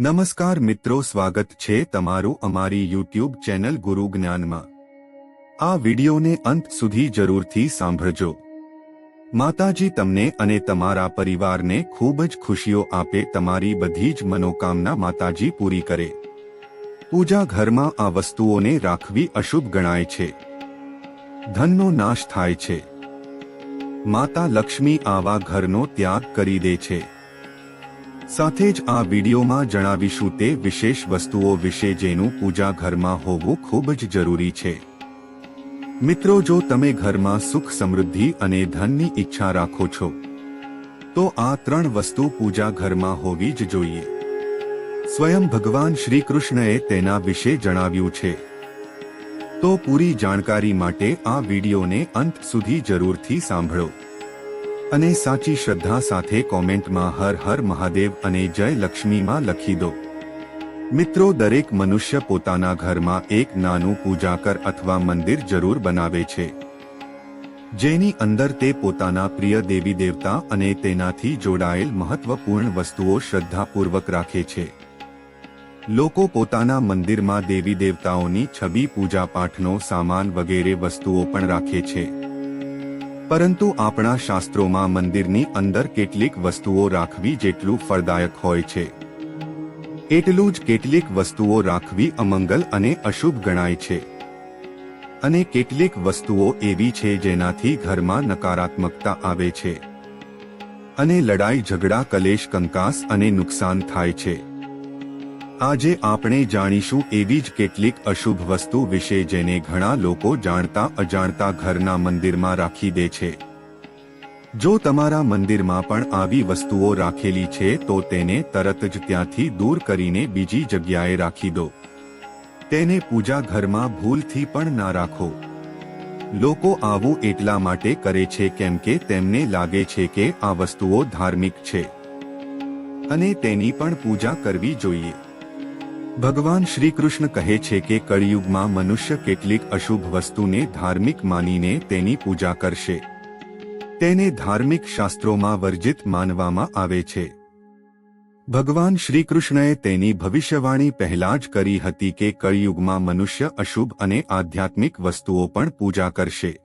નમસ્કાર મિત્રો, સ્વાગત છે તમારું અમારી યુટ્યુબ ચેનલ ગુરુ જ્ઞાનમાં. આ વિડિયોને અંત સુધી જરૂરથી સાંભળજો. માતાજી તમને અને તમારા પરિવારને ખૂબ જ ખુશીઓ આપે, તમારી બધી જ મનોકામના માતાજી પૂરી કરે. પૂજા ઘરમાં આ વસ્તુઓને રાખવી અશુભ ગણાય છે. ધનનો નાશ થાય છે. માતા લક્ષ્મી આવા ઘરનો ત્યાગ કરી દે છે. સાથે જ આ વિડીયોમાં જણાવીશું તે વિશેષ વસ્તુઓ વિશે જેનું પૂજા ઘરમાં હોવું ખૂબ જ જરૂરી છે. મિત્રો, જો તમે ઘરમાં સુખ સમૃદ્ધિ અને ધનની ઈચ્છા રાખો છો, તો આ ત્રણ વસ્તુ પૂજા ઘરમાં હોવી જ જોઈએ. સ્વયં ભગવાન શ્રી કૃષ્ણએ તેના વિશે જણાવ્યું છે. તો પૂરી જાણકારી માટે આ વિડીયોને અંત સુધી જરૂરથી સાંભળો. અને સાચી શ્રદ્ધા સાથે કોમેન્ટમાં હર હર મહાદેવ અને જય લક્ષ્મીમાં લખી દો. મિત્રો, દરેક મનુષ્ય પોતાના ઘરમાં એક નાનું પૂજાકર અથવા મંદિર જરૂર બનાવે છે. જેની અંદર તે પોતાના પ્રિય દેવી દેવતા અને તેનાથી જોડાયેલ મહત્વપૂર્ણ વસ્તુઓ શ્રદ્ધાપૂર્વક રાખે છે. લોકો પોતાના મંદિરમાં દેવી દેવતાઓની છબી પૂજા પાઠનો સામાન વગેરે વસ્તુઓ પણ રાખે છે. પરંતુ આપણા શાસ્ત્રોમાં મંદિરની અંદર કેટલીક વસ્તુઓ રાખવી જેટલું ફળદાયક હોય છે. એટલું જ કેટલીક વસ્તુઓ રાખવી અમંગલ અને અશુભ ગણાય છે. અને કેટલીક વસ્તુઓ એવી છે જેનાથી ઘરમાં નકારાત્મકતા આવે છે. અને લડાઈ ઝઘડા કલેશ, કંકાસ અને નુકસાન થાય છે. આજે આપણે જાણીશું એવી જ કેટલીક અશુભ વસ્તુ વિશે જેને ઘણા લોકો જાણતા અજાણતા ઘરના મંદિરમાં રાખી દે છે. જો તમારા મંદિરમાં પણ આવી વસ્તુઓ રાખેલી છે, તો તેને તરત જ ત્યાંથી દૂર કરીને બીજી જગ્યાએ રાખી દો. તેને પૂજા ઘરમાં ભૂલથી પણ ના રાખો. લોકો આવું એટલા માટે કરે છે કેમ કે તેમને લાગે છે કે આ વસ્તુઓ ધાર્મિક છે. અને તેની પણ પૂજા કરવી જોઈએ. ભગવાન શ્રી કૃષ્ણ કહે છે કે કળિયુગમાં મનુષ્ય કેટલીક અશુભ વસ્તુને ધાર્મિક માનીને તેની પૂજા કરશે. તેને ધાર્મિક શાસ્ત્રોમાં વર્જિત માનવામાં આવે છે. ભગવાન શ્રી કૃષ્ણએ તેની ભવિષ્યવાણી પહેલા જ કરી હતી કે કળિયુગમાં મનુષ્ય અશુભ અને આધ્યાત્મિક વસ્તુઓ પણ પૂજા કરશે.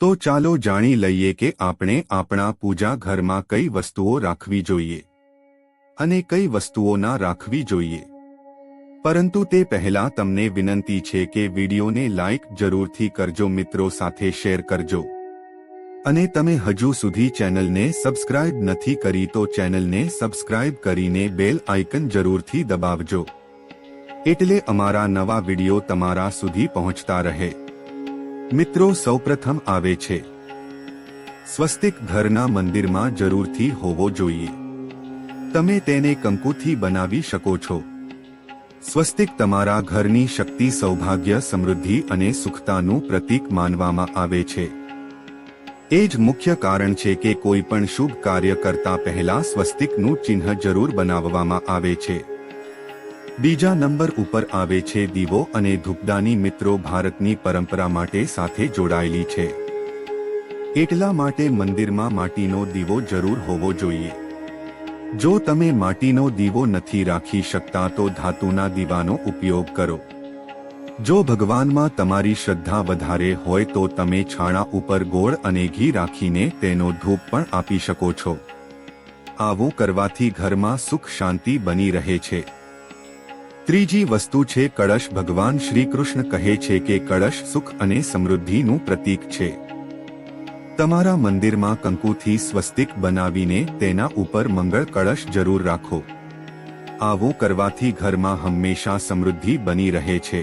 તો ચાલો જાણી લઈએ કે આપણે આપણા પૂજા ઘરમાં કઈ વસ્તુઓ રાખવી જોઈએ. અને કઈ વસ્તુઓ ના રાખવી જોઈએ. પરંતુ તે પહેલા તમને વિનંતી છે કે વિડીયોને લાઇક જરૂરથી કરજો, મિત્રો સાથે શેર કરજો. અને તમે હજુ સુધી ચેનલને સબસ્ક્રાઇબ નથી કરી તો ચેનલને સબસ્ક્રાઇબ કરીને બેલ આઇકન જરૂરથી દબાવજો. એટલે અમારા નવા વીડિયો તમારા સુધી પહોંચતા રહે. મિત્રો સૌપ્રથમ આવે છે. સ્વસ્તિક ઘરના મંદિરમાં જરૂરથી હોવો જોઈએ. તમે તેને કંકુથી બનાવી શકો છો. સ્વસ્તિક તમારા ઘરની શક્તિ, સૌભાગ્ય, સમૃદ્ધિ અને સુખતાનું પ્રતીક માનવામાં આવે છે. એ જ મુખ્ય કારણ છે કે કોઈ પણ શુભ કાર્ય કરતા પહેલા સ્વસ્તિકનું ચિહ્ન જરૂર બનાવવામાં આવે છે. બીજા નંબર ઉપર આવે છે દીવો અને ધૂપદાની મિત્રો ભારતની પરંપરા માટે સાથે જોડાયેલી છે. એટલા માટે મંદિરમાં માટીનો દીવો જરૂર હોવો જોઈએ. જો તમે માટીનો દીવો નથી રાખી શકતા તો ધાતુના દીવાનો ઉપયોગ કરો. જો ભગવાનમાં તમારી શ્રદ્ધા વધારે હોય તો તમે છાણા ઉપર ગોળ અને ઘી રાખીને તેનો ધૂપ પણ આપી શકો છો. આવું કરવાથી ઘરમાં સુખ શાંતિ બની રહે છે. ત્રીજી વસ્તુ છે કળશ ભગવાન શ્રી કૃષ્ણ કહે છે કે કળશ સુખ અને સમૃદ્ધિનું પ્રતીક છે. તમારા મંદિરમાં કંકુથી સ્વસ્તિક બનાવીને તેના ઉપર મંગળ કળશ જરૂર રાખો. આવું કરવાથી ઘરમાં હંમેશા સમૃદ્ધિ બની રહે છે.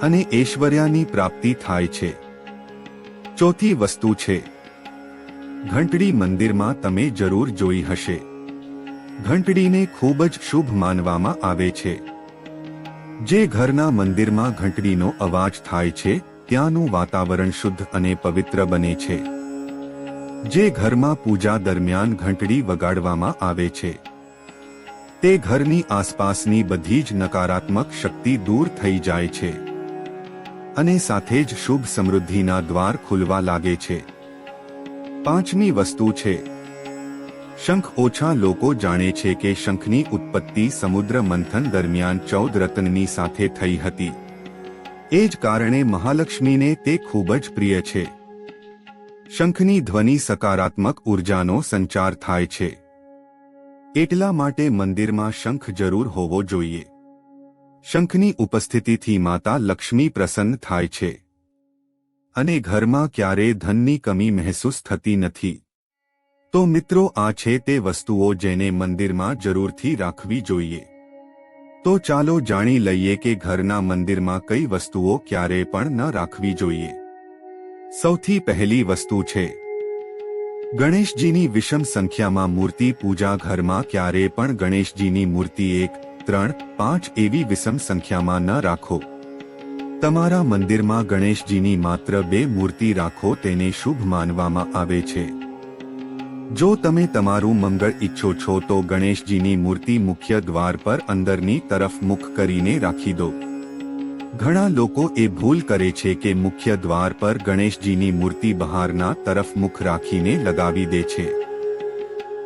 અને ઐશ્વર્યાની પ્રાપ્તિ થાય છે. ચોથી વસ્તુ છે. ઘંટડી મંદિરમાં તમે જરૂર જોઈ હશે. ઘંટડીને ખૂબ જ શુભ માનવામાં આવે છે. જે ઘરના મંદિરમાં ઘંટડીનો અવાજ થાય છે ત્યાંનું વાતાવરણ શુદ્ધ અને પવિત્ર બને છે. જે ઘરમાં પૂજા દરમિયાન ઘંટડી વગાડવામાં આવે છે. તે ઘરની આસપાસની બધી જ નકારાત્મક શક્તિ દૂર થઈ જાય છે. અને સાથે જ શુભ સમૃદ્ધિના દ્વાર ખુલવા લાગે છે. પાંચમી વસ્તુ છે. શંખ ઓછા લોકો જાણે છે કે શંખની ઉત્પત્તિ સમુદ્ર મંથન દરમિયાન ચૌદ રત્નની સાથે થઈ હતી. એ જ કારણે મહાલક્ષ્મીને તે ખૂબ જ પ્રિય છે. શંખની ધ્વનિ સકારાત્મક ઉર્જાનો સંચાર થાય છે. એટલા માટે મંદિરમાં શંખ જરૂર હોવો જોઈએ. શંખની ઉપસ્થિતિથી માતા લક્ષ્મી પ્રસન્ન થાય છે. અને ઘરમાં ક્યારેય ધનની કમી મહેસૂસ થતી નથી. તો મિત્રો આ છે તે વસ્તુઓ જેને મંદિરમાં જરૂરથી રાખવી જોઈએ. તો ચાલો જાણી લઈએ કે ઘરના મંદિરમાં કઈ વસ્તુઓ ક્યારે પણ ન રાખવી જોઈએ. સૌથી પહેલી વસ્તુ છે, ગણેશજીની વિષમ સંખ્યામાં મૂર્તિ પૂજા ઘરમાં ક્યારે પણ ગણેશજીની મૂર્તિ એક, ત્રણ, પાંચ એવી વિષમ સંખ્યામાં ન રાખો. તમારા મંદિરમાં ગણેશજીની માત્ર બે મૂર્તિ રાખો તેને શુભ માનવામાં આવે છે. જો તમે તમારું મંગળ ઈચ્છો છો તો ગણેશજીની મૂર્તિ મુખ્ય દ્વાર પર અંદરની તરફ મુખ કરીને રાખી દો. ઘણા લોકો એ ભૂલ કરે છે કે મુખ્ય દ્વાર પર ગણેશજીની મૂર્તિ બહારના તરફ મુખ રાખીને લગાવી દે છે.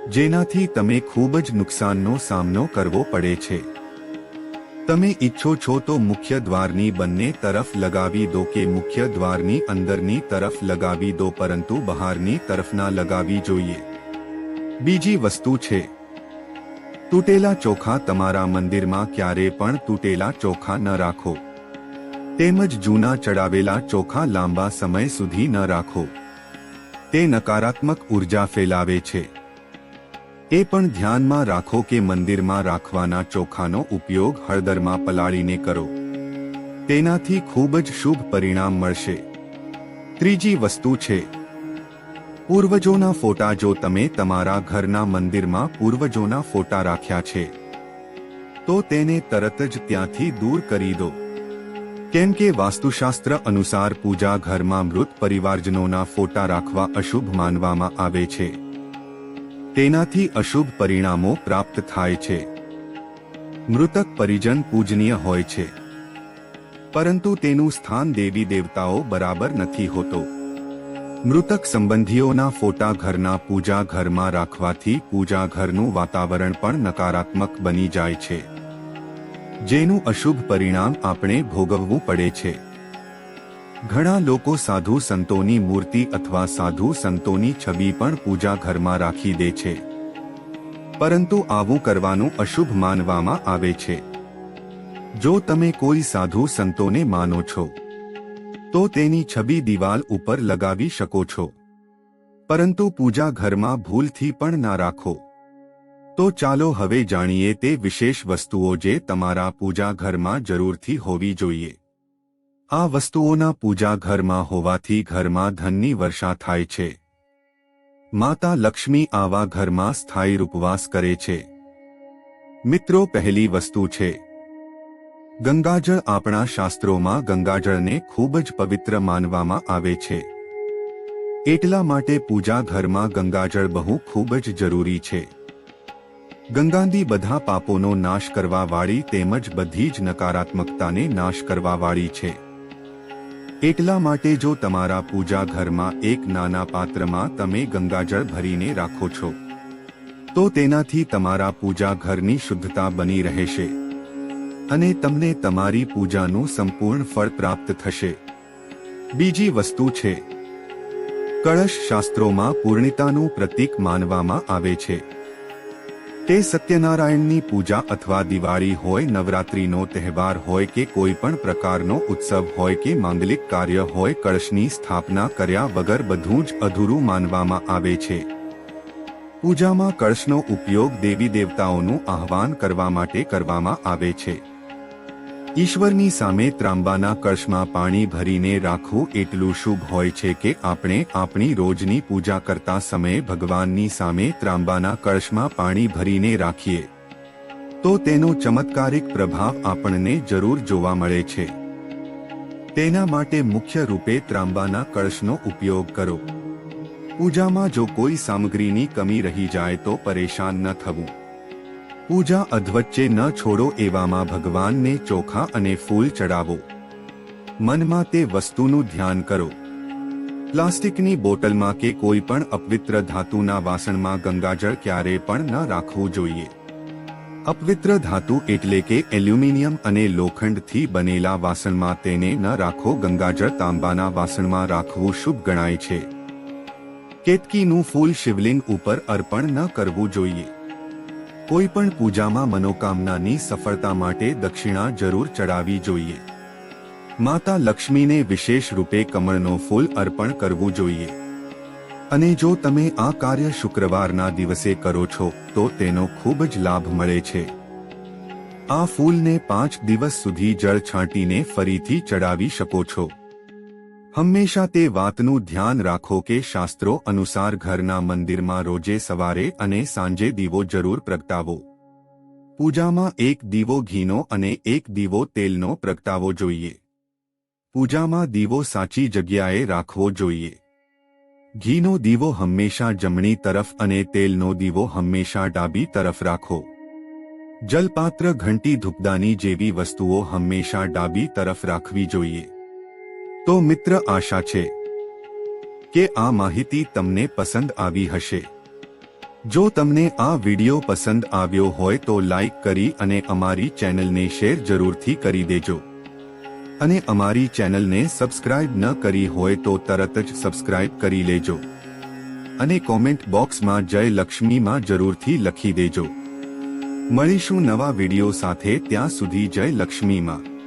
જેનાથી તમે ખૂબ જ નુકસાનનો સામનો કરવો પડે છે. તમે ઈચ્છો છો તો મુખ્ય દ્વારની બંને તરફ લગાવી દો કે મુખ્ય દ્વારની અંદરની તરફ લગાવી દો પરંતુ બહારની તરફ ના લગાવી જોઈએ. બીજી વસ્તુ છે. તૂટેલા ચોખા તમારા મંદિરમાં ક્યારે પણ તૂટેલા ચોખા ન રાખો. તેમજ જૂના ચડાવેલા ચોખા લાંબા સમય સુધી ન રાખો. તે નકારાત્મક ઊર્જા ફેલાવે છે. એ પણ ધ્યાનમાં રાખો કે મંદિરમાં રાખવાના ચોખાનો ઉપયોગ હળદરમાં પલાળીને કરો. તેનાથી ખૂબ જ શુભ પરિણામ મળશે. ત્રીજી વસ્તુ છે. પૂર્વજોના ફોટા જો તમે તમારા ઘરના મંદિરમાં પૂર્વજોના ફોટા રાખ્યા છે, તો તેને તરત જ ત્યાંથી દૂર કરી દો. કેમ કે વાસ્તુશાસ્ત્ર અનુસાર પૂજા ઘરમાં મૃત પરિવારજનોના ફોટા રાખવા અશુભ માનવામાં આવે છે. તેનાથી અશુભ પરિણામો પ્રાપ્ત થાય છે. મૃતક પરિજન પૂજનીય હોય છે. પરંતુ તેનું સ્થાન દેવી દેવતાઓ બરાબર નથી હોતો. મૃતક સંબંધીઓના ફોટા ઘરના પૂજા ઘરમાં રાખવાથી પૂજા ઘરનું વાતાવરણ પણ નકારાત્મક બની જાય છે. જેનું અશુભ પરિણામ આપણે ભોગવવું પડે છે. ઘણા લોકો સાધુ સંતોની મૂર્તિ અથવા સાધુ સંતોની છબી પણ પૂજા ઘરમાં રાખી દે છે. પરંતુ આવું કરવાનું અશુભ માનવામાં આવે છે. જો તમે કોઈ સાધુ સંતોને માનો છો તો તેની છબી દિવાલ ઉપર લગાવી શકો છો. પરંતુ પૂજા ઘરમાં ભૂલથી પણ ના રાખો. તો ચાલો હવે જાણીએ તે વિશેષ વસ્તુઓ જે તમારા પૂજા ઘરમાં જરૂરથી હોવી જોઈએ. આ વસ્તુઓના પૂજા ઘરમાં હોવાથી ઘરમાં ધનની વર્ષા થાય છે. માતા લક્ષ્મી આવા ઘરમાં સ્થાયી ઉપવાસ કરે છે. મિત્રો, પહેલી વસ્તુ છે ગંગાજળ આપણા શાસ્ત્રોમાં ગંગાજળને ખૂબ જ પવિત્ર માનવામાં આવે છે. એટલા માટે પૂજા ઘરમાં ગંગાજળ બહુ ખૂબ જ જરૂરી છે. ગંગાંદી બધા પાપોનો નાશ કરવાવાળી તેમજ બધી જ નકારાત્મકતાને નાશ કરવાવાળી છે. એટલા માટે જો તમારા પૂજા ઘરમાં એક નાના પાત્રમાં તમે ગંગાજળ ભરીને રાખો છો, તો તેનાથી તમારા પૂજા ઘરની શુદ્ધતા બની રહેશે. અને તમને તમારી પૂજાનું સંપૂર્ણ ફળ પ્રાપ્ત થશે. બીજી વસ્તુ છે. કળશ શાસ્ત્રોમાં પૂર્ણિતાનું પ્રતીક માનવામાં આવે છે. તે સત્યનારાયણની પૂજા અથવા દિવાળી હોય, નવરાત્રીનો તહેવાર હોય કે કોઈ પણ પ્રકારનો ઉત્સવ હોય કે માંગલિક કાર્ય હોય, કળશની સ્થાપના કર્યા વગર બધું જ અધૂરું માનવામાં આવે છે. પૂજામાં કળશનો ઉપયોગ દેવી દેવતાઓનું આહ્વાન કરવા માટે કરવામાં આવે છે. ઈશ્વરની સામે ત્રાંબાના કળશમાં પાણી ભરીને રાખવું એટલું શુભ હોય છે કે આપણે આપણી રોજની પૂજા કરતા સમયે ભગવાનની સામે ત્રાંબાના કળશમાં પાણી ભરીને રાખીએ. તો તેનો ચમત્કારિક પ્રભાવ આપણને જરૂર જોવા મળે છે. તેના માટે મુખ્ય રૂપે ત્રાંબાના કળશનો ઉપયોગ કરો. પૂજામાં જો કોઈ સામગ્રીની કમી રહી જાય તો પરેશાન ન થવું. પૂજા અધવચ્ચે ન છોડો એવામાં ભગવાનને ચોખા અને ફૂલ ચડાવો. મનમાં તે વસ્તુનું ધ્યાન કરો. પ્લાસ્ટિકની બોટલમાં કે કોઈ પણ અપવિત્ર ધાતુના વાસણમાં ગંગાજળ ક્યારે પણ ન રાખવું જોઈએ. અપવિત્ર ધાતુ એટલે કે એલ્યુમિનિયમ અને લોખંડથી બનેલા વાસણમાં તેને ન રાખો. ગંગાજળ તાંબાના વાસણમાં રાખવું શુભ ગણાય છે. કેતકીનું ફૂલ શિવલિંગ ઉપર અર્પણ ન કરવું જોઈએ. કોઈ પણ પૂજામાં મનોકામનાની સફળતા માટે દક્ષિણા જરૂર ચડાવવી જોઈએ. માતા લક્ષ્મીને વિશેષ રૂપે કમળનો ફૂલ અર્પણ કરવું જોઈએ. અને જો તમે આ કાર્ય શુક્રવારના દિવસે કરો છો, તો તેનો ખૂબ જ લાભ મળે છે. આ ફૂલને પાંચ દિવસ સુધી જળ છાંટીને ફરીથી ચડાવી શકો છો. હંમેશા તે વાતનું ધ્યાન રાખો કે શાસ્ત્રો અનુસાર ઘરના મંદિરમાં રોજે સવારે અને સાંજે દીવો જરૂર પ્રગટાવો. પૂજામાં એક દીવો ઘીનો અને એક દીવો તેલનો પ્રગટાવો જોઈએ. પૂજામાં દીવો સાચી જગ્યાએ રાખવો જોઈએ. ઘીનો દીવો હંમેશા જમણી તરફ અને તેલનો દીવો હંમેશા ડાબી તરફ રાખો. જલપાત્ર ઘંટી ધૂપદાની જેવી વસ્તુઓ હંમેશા ડાબી તરફ રાખવી જોઈએ. તો મિત્ર આશા છે કે આ માહિતી તમને પસંદ આવી હશે. જો તમને આ વિડિયો પસંદ આવ્યો હોય તો લાઈક કરી અને અમારી ચેનલને શેર જરૂરથી કરી દેજો. અને અમારી ચેનલને સબસ્ક્રાઇબ ન કરી હોય તો તરત જ સબસ્ક્રાઇબ કરી લેજો. અને કોમેન્ટ બોક્સમાં જય લક્ષ્મીમાં જરૂરથી લખી દેજો. મળીશું નવા વિડિયો સાથે ત્યાં સુધી જય લક્ષ્મીમાં.